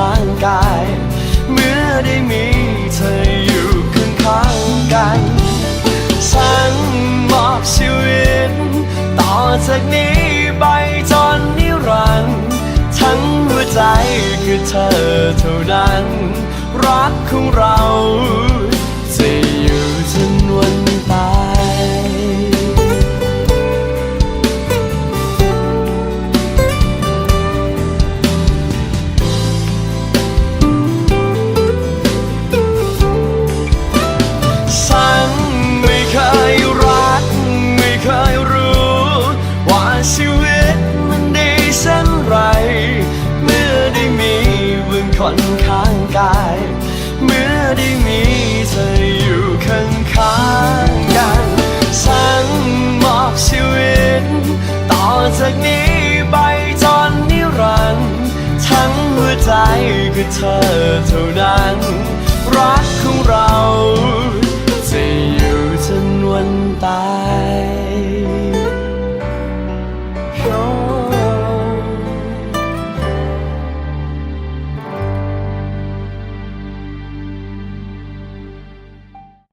ข้างกาย เมื่อได้มีเธออยู่ข้างข้างๆกันฉันมอบชีวิต ต่อจากนี้ไปจนนิรันดร์ทั้งหัวใจคือเธอเท่านั้น รักของเรา คือเธอเท่านั้น รักของเรา